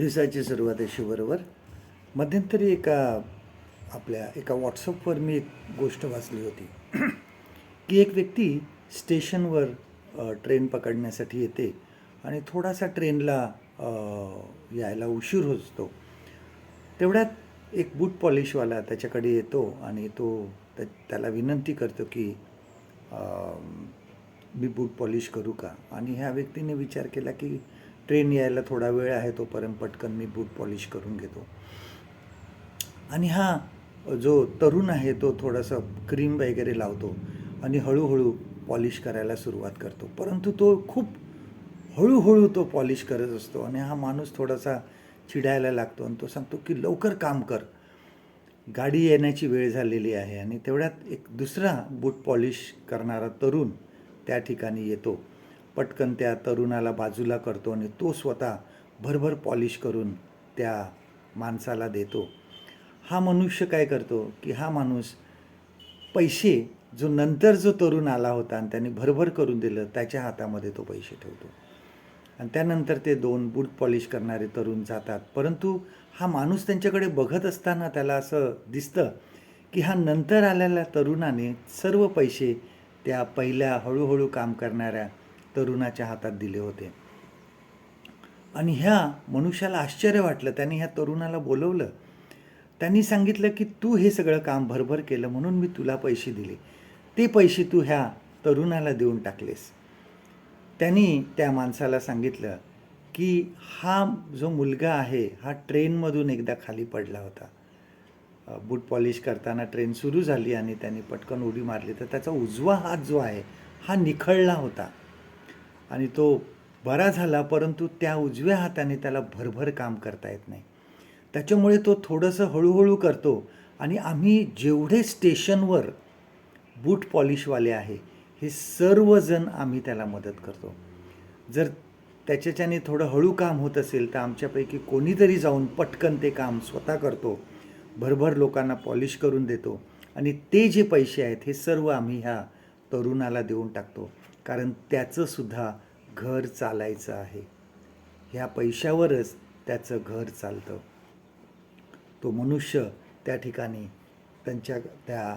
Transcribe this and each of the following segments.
दिवसाची सुरुवात अशी बरोबर मध्यंतरी एका आपल्या एका व्हॉट्सअपवर मी एक गोष्ट वाचली होती. की एक व्यक्ती स्टेशनवर ट्रेन पकडण्यासाठी येते आणि थोडासा ट्रेनला यायला उशीर होतो. तेवढ्यात एक बूट पॉलिशवाला त्याच्याकडे येतो आणि तो त्या- त्याला विनंती करतो की मी बूट पॉलिश करू का? आणि ह्या व्यक्तीने विचार केला की ट्रेन यायला थोडा वेळ आहे तोपर्यंत पटकन मी बूट पॉलिश करून घेतो. आणि हा जो तरुण आहे तो थोडासा क्रीम वगैरे लावतो आणि हळूहळू पॉलिश करायला सुरुवात करतो. परंतु तो खूप हळूहळू तो पॉलिश करत असतो आणि हा माणूस थोडासा चिडायला लागतो आणि तो सांगतो की लवकर काम कर. गाडी येण्याची वेळ झालेली आहे. आणि तेवढ्यात एक दुसरा बूट पॉलिश करणारा तरुण त्या ठिकाणी येतो. पटकन त्या तरुणाला बाजूला करतो आणि तो स्वतः भरभर पॉलिश करून त्या माणसाला देतो. हा मनुष्य काय करतो की हा माणूस पैसे जो नंतर जो तरुण आला होता आणि त्यांनी भरभर करून दिलं त्याच्या हातामध्ये तो पैसे ठेवतो. आणि त्यानंतर ते दोन बूट पॉलिश करणारे तरुण जातात. परंतु हा माणूस त्यांच्याकडे बघत असताना त्याला असं दिसतं की हा नंतर आलेल्या तरुणाने सर्व पैसे त्या पहिल्या हळूहळू काम करणाऱ्या तरुणाच्या हातात दिले होते. आणि ह्या मनुष्याला आश्चर्य वाटलं. त्यांनी ह्या तरुणाला बोलवलं. त्यांनी सांगितलं की तू हे सगळं काम भरभर केलं म्हणून मी तुला पैसे दिले. ते पैसे तू ह्या तरुणाला देऊन टाकलेस. त्यांनी त्या माणसाला सांगितलं की हा जो मुलगा आहे हा ट्रेनमधून एकदा खाली पडला होता. बूट पॉलिश करताना ट्रेन सुरू झाली आणि त्यांनी पटकन उडी मारली. तर त्याचा उजवा हात जो आहे हा निखळला होता. आणि तो बरा झाला परंतु त्या उजव्या हाताने त्याला भरभर काम करता येत नाही. त्याच्यामुळे तो थोडंसं हळूहळू करतो आणि आम्ही जेवढे स्टेशनवर बूट पॉलिशवाले आहे हे सर्वजण आम्ही त्याला मदत करतो. जर त्याच्याच्याने थोडं हळू काम होत असेल तर आमच्यापैकी कोणीतरी जाऊन पटकन ते काम स्वतः करतो. भरभर लोकांना पॉलिश करून देतो आणि ते जे पैसे आहेत हे सर्व आम्ही ह्या तरुणाला देऊन टाकतो. कारण त्याचंसुद्धा घर चालायचं आहे. ह्या पैशावरच त्याचं घर चालतं. तो मनुष्य त्या ठिकाणी त्यांच्या त्या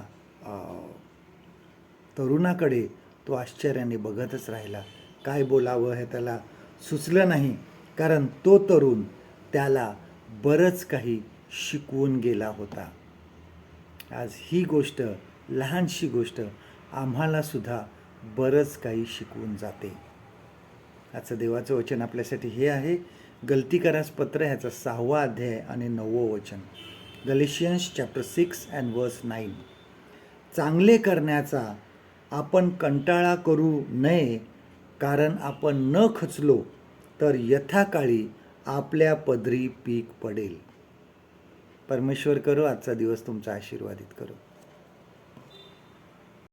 तरुणाकडे तो आश्चर्याने बघतच राहिला. काय बोलावं हे त्याला सुचलं नाही कारण तो तरुण त्याला बरंच काही शिकवून गेला होता. आज ही गोष्ट लहानशी गोष्ट आम्हालासुद्धा बरंच काही शिकवून जाते. आजचं देवाचं वचन आपल्यासाठी हे आहे. गलती करास पत्र ह्याचा सहावा अध्याय आणि नववं वचन. Galatians chapter six and verse nine चांगले करण्याचा आपण कंटाळा करू नये कारण आपण न खचलो तर यथाकाळी आपल्या पदरी पीक पडेल. परमेश्वर करो आजचा दिवस तुमचा आशीर्वादित करो.